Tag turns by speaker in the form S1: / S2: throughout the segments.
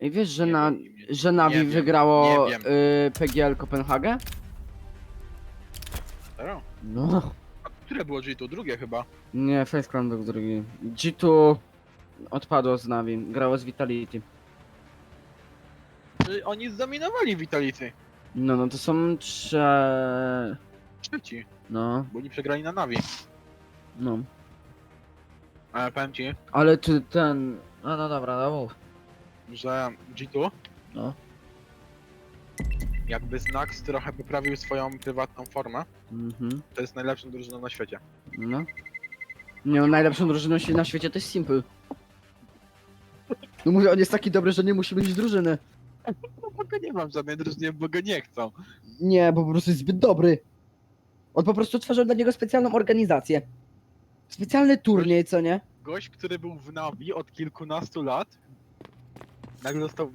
S1: I wiesz, że,
S2: Nie
S1: na,
S2: wiem, nie-
S1: że Navi
S2: nie wiem,
S1: wygrało
S2: nie wiem.
S1: y, PGL Kopenhagę?
S2: Serio?
S1: No.
S2: A które było G2? Drugie chyba.
S1: Nie, Face Clan był drugi. G2 odpadło z Navi, grało z Vitality.
S2: Czy oni zdominowali Vitality?
S1: No, no to są trze...
S2: Trzeci,
S1: No,
S2: bo oni przegrali na Navi.
S1: no.
S2: Ale powiem ci,
S1: Ale ty ten... No, no dobra, no mów.
S2: Że G2
S1: No.
S2: jakby Znax trochę poprawił swoją prywatną formę.
S1: Mhm.
S2: To jest najlepszą drużyną na świecie.
S1: No. Nie, no, najlepszą drużyną się- na świecie to jest Simple. No mówię, on jest taki dobry, że nie musi mieć drużyny.
S2: No bo go nie mam żadnej drużyny, bo go nie chcą.
S1: Nie, bo po prostu jest zbyt dobry. On po prostu tworzył dla niego specjalną organizację. Specjalny turniej, co nie?
S2: Gość, który był w Navi od kilkunastu lat, nagle został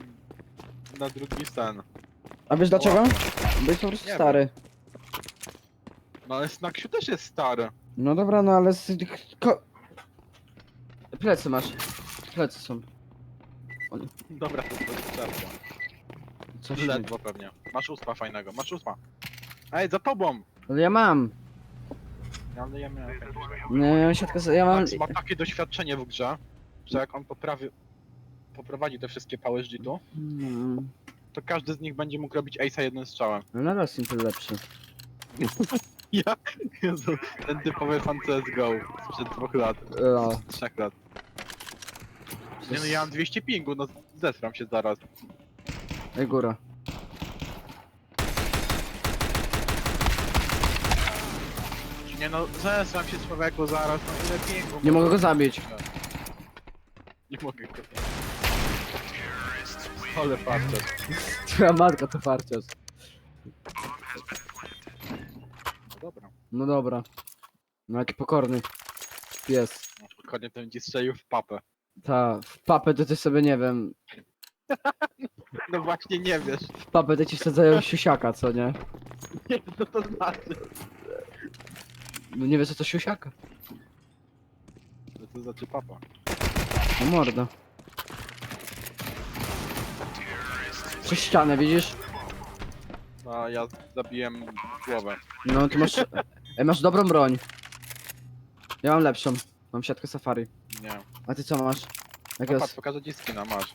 S2: na drugi sen.
S1: A wiesz dlaczego? Bo jest po prostu
S2: Nie
S1: stary.
S2: No ale Snaxiu też jest stary.
S1: No dobra, no ale... z- Ko... Plecy masz. Plecy są.
S2: Dobra, to jest.
S1: Coś nie.
S2: Ledwo pewnie. Masz uspa fajnego, masz uspa. Ej, za tobą!
S1: Ale ja mam.
S2: Ja, ale ja miałem.
S1: Nie, ja mam siatkę... z- Ja mam...
S2: Max ma takie doświadczenie w grze, że jak on poprawi, poprowadzi te wszystkie z G2,
S1: Mm,
S2: to każdy z nich będzie mógł robić ace'a jednym strzałem.
S1: No nadal Simple lepszy.
S2: Ja? Jezu, ten typowy fan CSGO sprzed dwóch lat,
S1: No.
S2: trzech lat. Nie no, ja mam 200 pingu, no zesram się zaraz.
S1: Ej, góra.
S2: Nie no, zesram się człowieku zaraz, no ile pingu.
S1: Nie mogę go zabić.
S2: Nie mogę go Ale patrzę.
S1: Twoja matka to farciarz.
S2: No dobra.
S1: No dobra. No jaki pokorny. Pies.
S2: No, spokojnie to będzie strzelił w papę.
S1: Ta, w papę to ty sobie nie wiem.
S2: No właśnie nie wiesz.
S1: W papę to ci wsadzają siusiaka, co nie?
S2: Nie, co to znaczy?
S1: No nie wiesz co to siusiaka?
S2: Co to znaczy papa?
S1: No morda. Przez ścianę, widzisz?
S2: No ja zabiłem głowę.
S1: No ty masz... Ej, masz dobrą broń. Ja mam lepszą. Mam siatkę safari.
S2: Nie.
S1: A ty co masz?
S2: No
S1: Jakiego...
S2: patrz, pokażę ci skina, masz.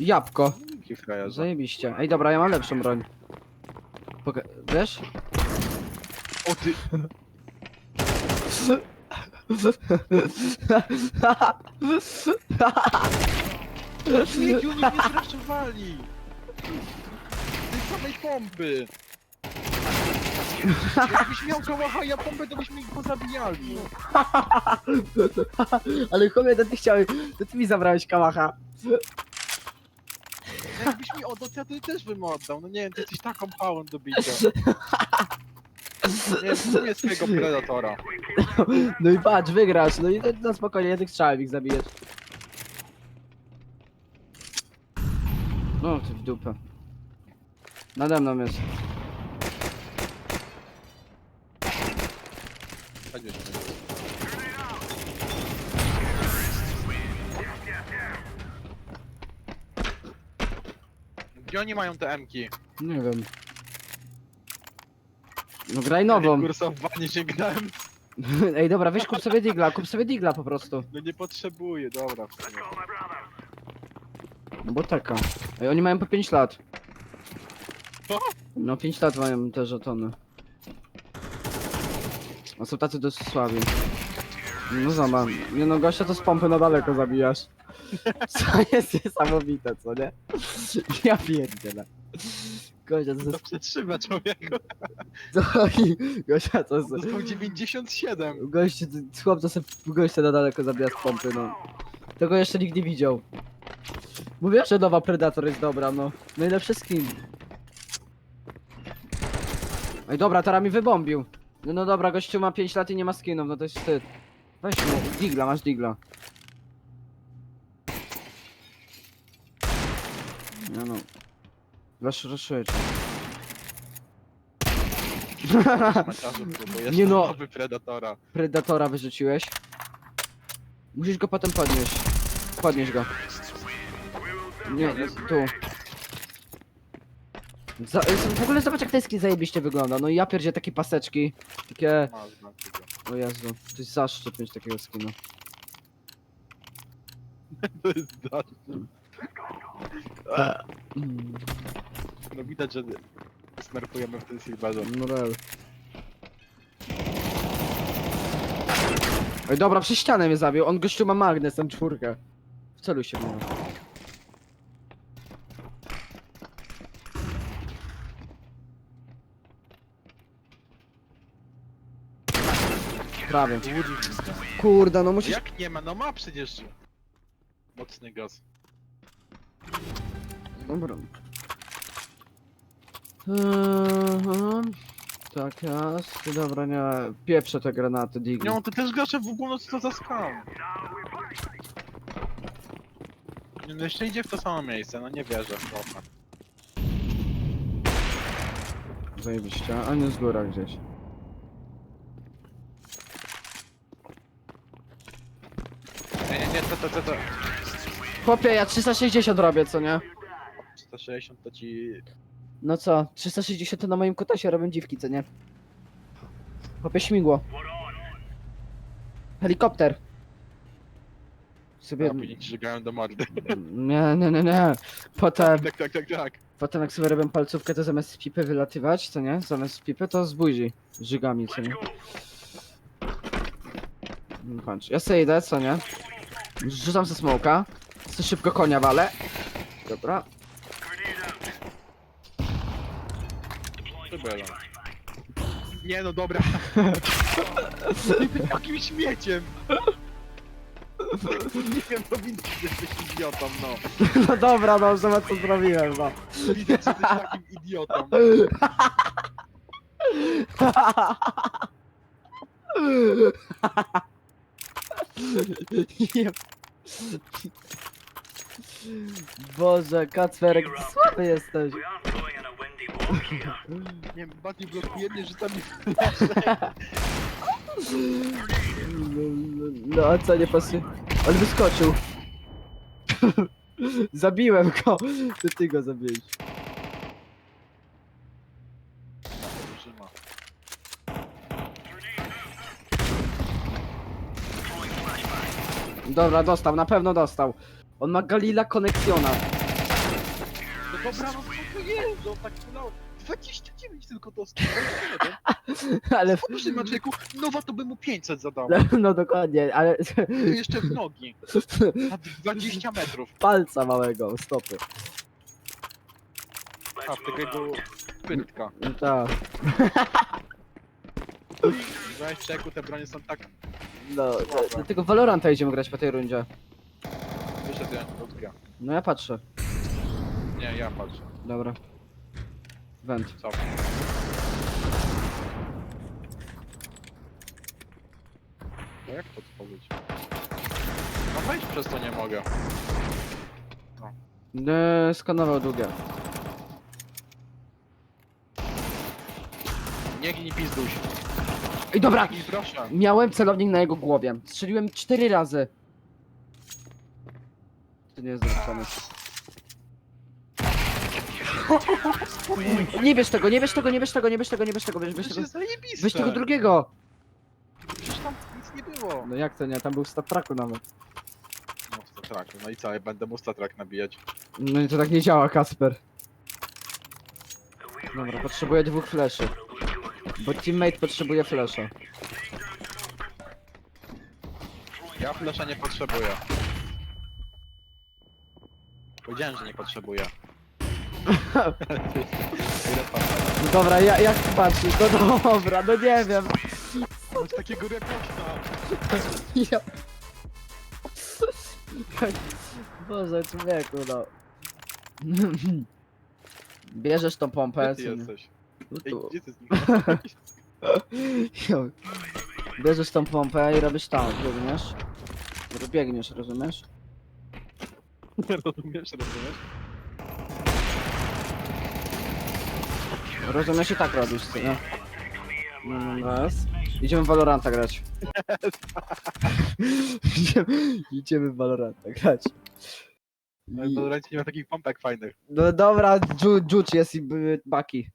S1: Jabłko.
S2: Frajerze.
S1: Zajebiście. Ej, dobra, ja mam lepszą broń. Poka wiesz?
S2: O ty! Oni mnie zraszowali! Tej samej pompy! Jakbyś miał kałacha, ja pompę, to byśmy ich pozabijali.
S1: Ale chłopie, to ty chciałeś... To ty mi zabrałeś kałacha.
S2: Jakbyś mi oddał, to ja ty też bym oddał. No nie wiem, ty jesteś taką pałą do bicia. Nie nie swojego predatora.
S1: No i patrz, wygrasz. No i na spokojnie, jednych strzałem ich zabijesz. No, ty w dupę. Nade mną jest.
S2: Gdzie oni mają te M-ki?
S1: Nie wiem. No graj nową.
S2: Kursowani sięgnąłem.
S1: Ej, dobra, weź kup sobie digla, kup sobie digla po prostu.
S2: No nie potrzebuję, dobra. w sumie.
S1: No bo taka. Ej, oni mają po 5 lat.
S2: Co?
S1: No 5 lat mają te żetony. A są tacy dosyć słabi. No zobacz, nie no gościa to z pompy na daleko zabijasz. Co jest niesamowite, co nie? Ja pierdzielę. Gościa to
S2: To
S1: jest...
S2: przetrzyma człowieku.
S1: To... Gościa to jest...
S2: Dostał 97.
S1: Goście, chłop to sobie gościa na daleko zabija z pompy, no. Tego jeszcze nikt nie widział. Mówię, że nowa Predator jest dobra, no. Najlepszy skin. Ej, dobra, teraz mi wybombił. No, no dobra, gościu ma 5 lat i nie ma skinów, no to jest wstyd. Weź mu, digla, masz digla. No no. Wasz ruszyć.
S2: Maciarzu, próbujesz
S1: Nie no.
S2: nowy predatora.
S1: Predatora wyrzuciłeś. Musisz go potem podnieść. Podnieś go. Nie, tu. Za, w ogóle zobacz jak ten skin zajebiście wygląda. No i ja pierdzie takie paseczki. Takie... O Jezu, to jest zaszczyt mieć takiego skina.
S2: To jest zaszczyt.
S1: Mm,
S2: No widać, że smerfujemy w tym silverze.
S1: No rel. Oj dobra, przez ścianę mnie zabił. On gościu ma magnes, tam czwórkę. Wceluj się Prawie. Kurde, no musisz...
S2: Jak nie ma? No ma przecież. Mocny gaz.
S1: Dobra. Mhm. Tak jest. Dobra, nie. Pieprzę te granaty, Diggy.
S2: No to też gaszę w ogóle co za skam. Nie, No jeszcze idzie w to samo miejsce, no nie wierzę. Dobra.
S1: Zajebiście. A nie z góra gdzieś.
S2: Nie, nie, nie, to, to, to.
S1: Chłopie, ja 360 robię, co nie?
S2: 160 to ci...
S1: No co? 360 to na moim kotasie robią dziwki, co nie? Chłopie, śmigło. Helikopter. Sobie...
S2: A później ci żygają do mordy.
S1: Nie, nie, nie, nie. Potem...
S2: Tak, tak, tak, tak.
S1: Potem jak sobie robię palcówkę, to zamiast pipy wylatywać, co nie? Zamiast pipy, to z buzi. Żygami, co nie? No ja sobie idę, co nie? Rzucam ze smoka. Co szybko konia walę. Dobra.
S2: Nie no, dobra. Jakim śmieciem. Nie wiem, no że jesteś idiotą, no.
S1: No dobra, no zobacz co zrobiłem, no.
S2: Widać, że jesteś takim idiotą.
S1: Nie. Boże, Kacperek, ty słaby jesteś.
S2: Nie wiem, bardziej blokuje mnie, że tam
S1: No, a co nie pasuje? On wyskoczył. Zabiłem go. To ty go zabiłeś.
S2: trzyma.
S1: Dobra, dostał, na pewno dostał. On ma Galila Koneksjona.
S2: No dobra, no co to jest? No tak no, 29 tylko dostał. 27.
S1: Ale.
S2: Proszę Macieku, nowa to by mu 500 zadał.
S1: No dokładnie, ale.
S2: To jeszcze w nogi. Na 20 metrów.
S1: Palca małego, stopy.
S2: A, takiego pytka.
S1: No Tak.
S2: Weź czeku, te bronie są tak...
S1: No, do, do tego Valoranta idziemy grać po tej rundzie.
S2: Wyszedł ja.
S1: No ja patrzę.
S2: Nie, ja patrzę.
S1: Dobra. Wend.
S2: Co? No jak to otworzyć? No wejść przez to nie mogę.
S1: Nie, skanował długie.
S2: Nie gni pizduś.
S1: Ej, dobra!
S2: I proszę.
S1: Miałem celownik na jego głowie. Strzeliłem cztery razy. To nie jest zaznaczone. Nie bierz tego, nie bierz tego, nie bierz tego, nie bierz tego, nie bierz tego, bierz, bierz tego.
S2: jest zajebiste.
S1: Weź tego drugiego!
S2: Przecież tam nic nie było.
S1: No jak to nie, tam był w statraku nawet.
S2: No, statrak. No i co, ja będę mu statrak nabijać.
S1: No i to tak nie działa, Kasper. Dobra, potrzebuję dwóch fleszy. Bo teammate potrzebuje flesza.
S2: Ja flesza nie potrzebuję. Powiedziałem, że nie potrzebuję. Ile pan
S1: No dobra, ja, jak patrzysz? No dobra, no nie wiem.
S2: Masz takiego reporta.
S1: Ja... Boże, człowieku, no. Bierzesz tą pompę,
S2: Gdzie ty
S1: co nie?
S2: jesteś?
S1: No
S2: Ej,
S1: tu.
S2: gdzie ty
S1: Jo. Bierzesz tą pompę i robisz tam, rozumiesz? Biegniesz, rozumiesz?
S2: Rozumiesz, rozumiesz?
S1: Rozumiesz i tak robisz, co nie? Mm, Raz. Idziemy w Valoranta grać. idziemy, idziemy w Valoranta grać.
S2: Ale w Valorancie nie ma takich pompek fajnych.
S1: No dobra, Ju- Jucz jest i y, Baki.